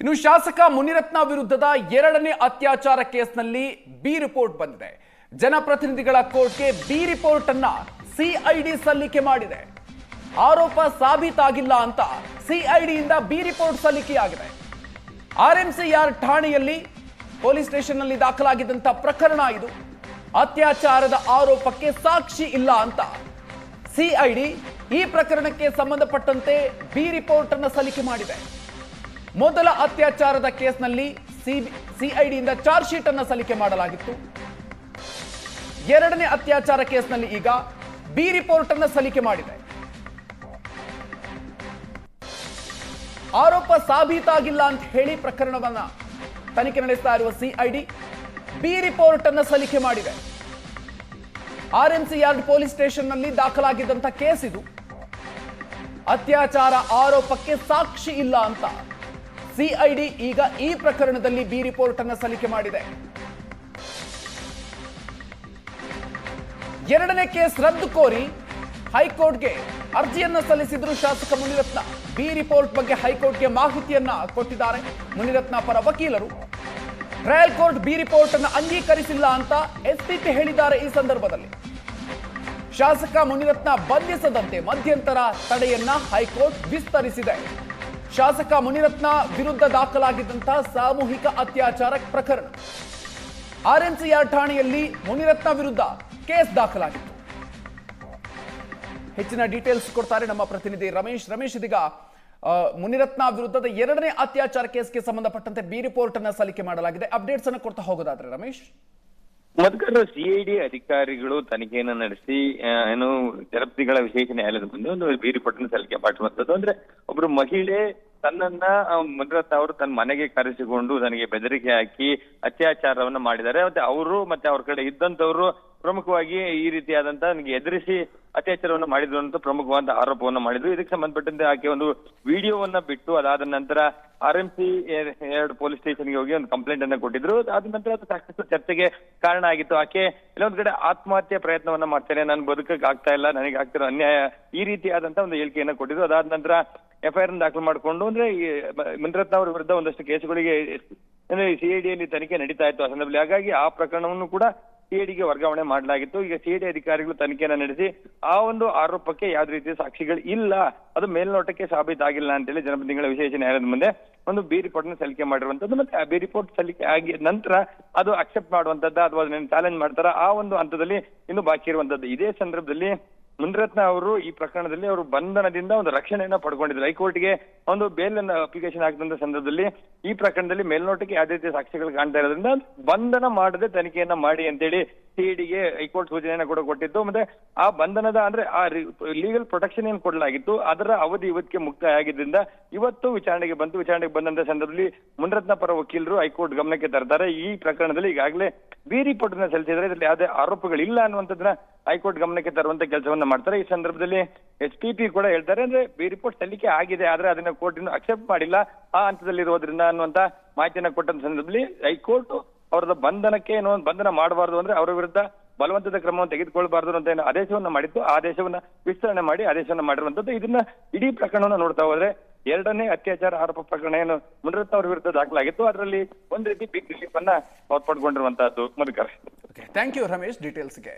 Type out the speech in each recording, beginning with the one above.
ಇನ್ನು ಶಾಸಕ ಮುನಿರತ್ನ ವಿರುದ್ಧದ ಎರಡನೇ ಅತ್ಯಾಚಾರ ಕೇಸ್ನಲ್ಲಿ ಬಿ ರಿಪೋರ್ಟ್ ಬಂದಿದೆ. ಜನಪ್ರತಿನಿಧಿಗಳ ಕೋರ್ಟ್ಗೆ ಬಿ ರಿಪೋರ್ಟ್ ಅನ್ನ ಸಿಐಡಿ ಸಲ್ಲಿಕೆ ಮಾಡಿದೆ. ಆರೋಪ ಸಾಬೀತಾಗಿಲ್ಲ ಅಂತ ಸಿಐಡಿಯಿಂದ ಬಿ ರಿಪೋರ್ಟ್ ಸಲ್ಲಿಕೆಯಾಗಿದೆ. ಆರ್ಎಂಸಿಆರ್ ಠಾಣೆಯಲ್ಲಿ ಪೊಲೀಸ್ ಸ್ಟೇಷನ್ನಲ್ಲಿ ದಾಖಲಾಗಿದ್ದಂಥ ಪ್ರಕರಣ ಇದು. ಅತ್ಯಾಚಾರದ ಆರೋಪಕ್ಕೆ ಸಾಕ್ಷಿ ಇಲ್ಲ ಅಂತ ಸಿಐಡಿ ಈ ಪ್ರಕರಣಕ್ಕೆ ಸಂಬಂಧಪಟ್ಟಂತೆ ಬಿ ರಿಪೋರ್ಟ್ ಅನ್ನು ಸಲ್ಲಿಕೆ ಮಾಡಿದೆ. ಮೊದಲ ಅತ್ಯಾಚಾರದ ಕೇಸ್ನಲ್ಲಿ ಸಿಐಡಿಯಿಂದ ಚಾರ್ಜ್ ಶೀಟ್ ಅನ್ನು ಸಲ್ಲಿಕೆ ಮಾಡಲಾಗಿತ್ತು. ಎರಡನೇ ಅತ್ಯಾಚಾರ ಕೇಸ್ನಲ್ಲಿ ಈಗ ಬಿ ರಿಪೋರ್ಟ್ ಅನ್ನು ಸಲ್ಲಿಕೆ ಮಾಡಿದೆ. ಆರೋಪ ಸಾಬೀತಾಗಿಲ್ಲ ಅಂತ ಹೇಳಿ ಪ್ರಕರಣವನ್ನ ತನಿಖೆ ನಡೆಸ್ತಾ ಇರುವ ಸಿಐಡಿ ಬಿ ರಿಪೋರ್ಟ್ ಅನ್ನು ಸಲ್ಲಿಕೆ ಮಾಡಿದೆ. ಆರ್ಎಂಸಿ ಯಾರ್ಡ್ ಪೊಲೀಸ್ ಸ್ಟೇಷನ್ನಲ್ಲಿ ದಾಖಲಾಗಿದ್ದಂಥ ಕೇಸ್ ಇದು. ಅತ್ಯಾಚಾರ ಆರೋಪಕ್ಕೆ ಸಾಕ್ಷಿ ಇಲ್ಲ ಅಂತ. ಸಿಐಡಿ ಈಗ ಈ ಪ್ರಕರಣದಲ್ಲಿ ಬಿ ರಿಪೋರ್ಟ್ ಅನ್ನು ಸಲ್ಲಿಕೆ ಮಾಡಿದೆ. ಎರಡನೇ ಕೇಸ್ ರದ್ದು ಕೋರಿ ಹೈಕೋರ್ಟ್ಗೆ ಅರ್ಜಿಯನ್ನ ಸಲ್ಲಿಸಿದ್ರು ಶಾಸಕ ಮುನಿರತ್ನ ಬಿ ರಿಪೋರ್ಟ್ ಬಗ್ಗೆ ಹೈಕೋರ್ಟ್ಗೆ ಮಾಹಿತಿಯನ್ನ ಕೊಟ್ಟಿದ್ದಾರೆ. ಮುನಿರತ್ನ ಪರ ವಕೀಲರು, ಟ್ರಯಲ್ ಕೋರ್ಟ್ ಬಿ ರಿಪೋರ್ಟ್ ಅನ್ನು ಅಂಗೀಕರಿಸಿಲ್ಲ ಅಂತ ಎಸ್ಪಿಪಿ ಹೇಳಿದ್ದಾರೆ ಈ ಸಂದರ್ಭದಲ್ಲಿ. ಶಾಸಕ ಮುನಿರತ್ನ ಬಂಧಿಸದಂತೆ ಮಧ್ಯಂತರ ತಡೆಯನ್ನ ಹೈಕೋರ್ಟ್ ವಿಸ್ತರಿಸಿದೆ. ಶಾಸಕ ಮುನಿರತ್ನ ವಿರುದ್ಧ ದಾಖಲಾಗಿದ್ದಂತಹ ಸಾಮೂಹಿಕ ಅತ್ಯಾಚಾರ ಪ್ರಕರಣ. ಆರ್ಎನ್ಸಿಆರ್ ಠಾಣೆಯಲ್ಲಿ ಮುನಿರತ್ನ ವಿರುದ್ಧ ಕೇಸ್ ದಾಖಲಾಗಿತ್ತು. ಹೆಚ್ಚಿನ ಡೀಟೇಲ್ಸ್ ಕೊಡ್ತಾರೆ ನಮ್ಮ ಪ್ರತಿನಿಧಿ ರಮೇಶ್. ರಮೇಶ್ ಇದೀಗ ಮುನಿರತ್ನ ವಿರುದ್ಧದ ಎರಡನೇ ಅತ್ಯಾಚಾರ ಕೇಸ್ಗೆ ಸಂಬಂಧಪಟ್ಟಂತೆ ಬಿ ರಿಪೋರ್ಟ್ ಅನ್ನ ಸಲ್ಲಿಕೆ ಮಾಡಲಾಗಿದೆ. ಅಪ್ಡೇಟ್ಸ್ ಅನ್ನು ಕೊಡ್ತಾ ಹೋಗೋದಾದ್ರೆ ರಮೇಶ್. ಮಧುಕರ್ ಸಿಐಡಿ ಅಧಿಕಾರಿಗಳು ತನಿಖೆಯನ್ನು ನಡೆಸಿ ಏನು ಜನಪ್ರತಿಗಳ ವಿಶೇಷ ನ್ಯಾಯಾಲಯದ ಮುಂದೆ ಒಂದು ಬಿ ರಿಪೋರ್ಟ್ ಅನ್ನು ಸಲ್ಲಿಕೆ ಮಾಡಿರುವಂತದ್ದು. ಅಂದ್ರೆ ಒಬ್ರು ಮಹಿಳೆ ತನ್ನನ್ನ ಮಂಜುನಾಥ್ ಅವರು ತನ್ನ ಮನೆಗೆ ಕರೆಸಿಕೊಂಡು ನನಗೆ ಬೆದರಿಕೆ ಹಾಕಿ ಅತ್ಯಾಚಾರವನ್ನ ಮಾಡಿದ್ದಾರೆ. ಮತ್ತೆ ಅವರು ಮತ್ತೆ ಅವ್ರ ಕಡೆ ಇದ್ದಂತವ್ರು ಪ್ರಮುಖವಾಗಿ ಈ ರೀತಿಯಾದಂತ ನನಗೆ ಎದುರಿಸಿ ಅತ್ಯಾಚಾರವನ್ನು ಮಾಡಿದ್ರು ಅಂತ ಪ್ರಮುಖವಾದ ಆರೋಪವನ್ನು ಮಾಡಿದ್ರು. ಇದಕ್ಕೆ ಸಂಬಂಧಪಟ್ಟಂತೆ ಆಕೆ ಒಂದು ವಿಡಿಯೋವನ್ನ ಬಿಟ್ಟು ಅದಾದ ನಂತರ ಆರ್ ಎಂ ಸಿ ಎರಡು ಪೊಲೀಸ್ ಸ್ಟೇಷನ್ಗೆ ಹೋಗಿ ಒಂದು ಕಂಪ್ಲೇಂಟ್ ಅನ್ನ ಕೊಟ್ಟಿದ್ರು. ಅದಾದ ನಂತರ ಅದು ಸಾಕಷ್ಟು ಚರ್ಚೆಗೆ ಕಾರಣ ಆಗಿತ್ತು. ಆಕೆ ಕೆಲವೊಂದ್ ಕಡೆ ಆತ್ಮಹತ್ಯೆ ಪ್ರಯತ್ನವನ್ನ ಮಾಡ್ತೇನೆ. ನಾನು ಬದುಕಕ್ಕೆ ಆಗ್ತಾ ಇಲ್ಲ. ನನಗೆ ಆಗ್ತಿರೋ ಅನ್ಯಾಯ ಈ ರೀತಿಯಾದಂತ ಒಂದು ಹೇಳಿಕೆಯನ್ನ ಕೊಟ್ಟಿದ್ರು. ಅದಾದ ನಂತರ ಎಫ್ಐಆರ್ ದಾಖಲು ಮಾಡಿಕೊಂಡು ಅಂದ್ರೆ ಈ ಮ- ಮುನಿರತ್ನ ಅವರ ವಿರುದ್ಧ ಒಂದಷ್ಟು ಕೇಸುಗಳಿಗೆ, ಅಂದ್ರೆ ಸಿಐಡಿಯಲ್ಲಿ ತನಿಖೆ ನಡೀತಾ ಇತ್ತು ಆ ಸಂದರ್ಭದಲ್ಲಿ. ಹಾಗಾಗಿ ಆ ಪ್ರಕರಣವನ್ನು ಕೂಡ ಸಿಐಡಿಗೆ ವರ್ಗಾವಣೆ ಮಾಡಲಾಗಿತ್ತು. ಈಗ ಸಿಐಡಿ ಅಧಿಕಾರಿಗಳು ತನಿಖೆಯನ್ನು ನಡೆಸಿ ಆ ಒಂದು ಆರೋಪಕ್ಕೆ ಯಾವ ರೀತಿಯ ಸಾಕ್ಷಿಗಳು ಇಲ್ಲ, ಅದು ಮೇಲ್ನೋಟಕ್ಕೆ ಸಾಬೀತಾಗಿಲ್ಲ ಅಂತೇಳಿ ಜನಪ್ರತಿನಿಧಿಗಳ ವಿಶೇಷ ನ್ಯಾಯಾಲಯದ ಮುಂದೆ ಒಂದು ಬಿ ರಿಪೋರ್ಟ್ನ ಸಲ್ಲಿಕೆ ಮಾಡಿರುವಂತದ್ದು ಮತ್ತೆ ಆ ಬಿ ರಿಪೋರ್ಟ್ ಸಲ್ಲಿಕೆ ಆಗಿ ನಂತರ ಅದು ಅಕ್ಸೆಪ್ಟ್ ಮಾಡುವಂತದ್ದು ಅಥವಾ ಅದನ್ನ ಚಾಲೆಂಜ್ ಮಾಡ್ತಾರ ಆ ಒಂದು ಹಂತದಲ್ಲಿ ಇನ್ನು ಬಾಕಿ ಇರುವಂತದ್ದು. ಇದೇ ಸಂದರ್ಭದಲ್ಲಿ ಮುನಿರತ್ನ ಅವರು ಈ ಪ್ರಕರಣದಲ್ಲಿ ಅವರು ಬಂಧನದಿಂದ ಒಂದು ರಕ್ಷಣೆಯನ್ನ ಪಡ್ಕೊಂಡಿದ್ರು. ಹೈಕೋರ್ಟ್ಗೆ ಒಂದು ಬೇಲ್ ಅಪ್ಲಿಕೇಶನ್ ಹಾಕಿದಂತ ಸಂದರ್ಭದಲ್ಲಿ ಈ ಪ್ರಕರಣದಲ್ಲಿ ಮೇಲ್ನೋಟಕ್ಕೆ ಯಾವುದೇ ಸಾಕ್ಷಿಗಳು ಕಾಣ್ತಾ ಇರೋದ್ರಿಂದ ಬಂಧನ ಮಾಡದೆ ತನಿಖೆಯನ್ನ ಮಾಡಿ ಅಂತೇಳಿ ಸಿಐಡಿಗೆ ಹೈಕೋರ್ಟ್ ಸೂಚನೆಯನ್ನ ಕೂಡ ಕೊಟ್ಟಿದ್ದು. ಮತ್ತೆ ಆ ಬಂಧನದ ಅಂದ್ರೆ ಆ ಲೀಗಲ್ ಪ್ರೊಟೆಕ್ಷನ್ ಏನ್ ಕೊಡಲಾಗಿತ್ತು, ಅದರ ಅವಧಿ ಇವತ್ತಿಗೆ ಮುಕ್ತಾಯ ಆಗಿದ್ದರಿಂದ ಇವತ್ತು ವಿಚಾರಣೆಗೆ ಬಂತು ವಿಚಾರಣೆಗೆ ಬಂದಂತ ಸಂದರ್ಭದಲ್ಲಿ ಮುನ್ರತ್ನ ಪರ ವಕೀಲರು ಹೈಕೋರ್ಟ್ ಗಮನಕ್ಕೆ ತರ್ತಾರೆ. ಈ ಪ್ರಕರಣದಲ್ಲಿ ಈಗಾಗಲೇ ಬಿ ರಿಪೋರ್ಟ್ ಅನ್ನ ಸಲ್ಲಿಸಿದ್ರೆ ಇದರಲ್ಲಿ ಯಾವುದೇ ಆರೋಪಗಳಿಲ್ಲ ಅನ್ನುವಂಥದ್ದನ್ನ ಹೈಕೋರ್ಟ್ ಗಮನಕ್ಕೆ ತರುವಂತ ಕೆಲಸವನ್ನ ಮಾಡ್ತಾರೆ. ಈ ಸಂದರ್ಭದಲ್ಲಿ ಎಚ್ ಪಿ ಕೂಡ ಹೇಳ್ತಾರೆ. ಅಂದ್ರೆ ಬಿ ರಿಪೋರ್ಟ್ ಸಲ್ಲಿಕೆ ಆಗಿದೆ, ಆದ್ರೆ ಅದನ್ನ ಕೋರ್ಟ್ ಇನ್ನು ಅಕ್ಸೆಪ್ಟ್ ಮಾಡಿಲ್ಲ. ಆ ಹಂತದಲ್ಲಿರೋದ್ರಿಂದ ಅನ್ನುವಂತ ಮಾಹಿತಿಯನ್ನ ಕೊಟ್ಟಂತ ಸಂದರ್ಭದಲ್ಲಿ ಹೈಕೋರ್ಟ್ ಅವರದ ಬಂಧನಕ್ಕೆ ಏನೋ ಒಂದು ಬಂಧನ ಮಾಡಬಾರ್ದು ಅಂದ್ರೆ ಅವರ ವಿರುದ್ಧ ಬಲವಂತದ ಕ್ರಮವನ್ನು ತೆಗೆದುಕೊಳ್ಬಾರ್ದು ಅಂತ ಏನು ಆದೇಶವನ್ನ ಮಾಡಿತ್ತು ಆ ಆದೇಶವನ್ನ ವಿಸ್ತರಣೆ ಮಾಡಿ ಆದೇಶವನ್ನ ಮಾಡಿರುವಂತದ್ದು ಇದನ್ನ ಇಡೀ ಪ್ರಕರಣವನ್ನು ನೋಡ್ತಾ ಹೋದ್ರೆ ಎರಡನೇ ಅತ್ಯಾಚಾರ ಆರೋಪ ಪ್ರಕರಣ ಏನು ಮುನಿರತ್ನ ಅವರ ವಿರುದ್ಧ ದಾಖಲಾಗಿತ್ತು. ಅದರಲ್ಲಿ ಒಂದು ರೀತಿ ಬಿಗ್ ರಿಲೀಫ್ ಅನ್ನ ಅವ್ರು ಪಡ್ಕೊಂಡಿರುವಂತಹದ್ದು Madhukar okay thank you Ramesh ಡೀಟೇಲ್ಸ್ಗೆ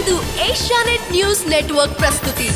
ಇದು ಏಷ್ಯಾನೆಟ್ ನ್ಯೂಸ್ ನೆಟ್ವರ್ಕ್ ಪ್ರಸ್ತುತಿ.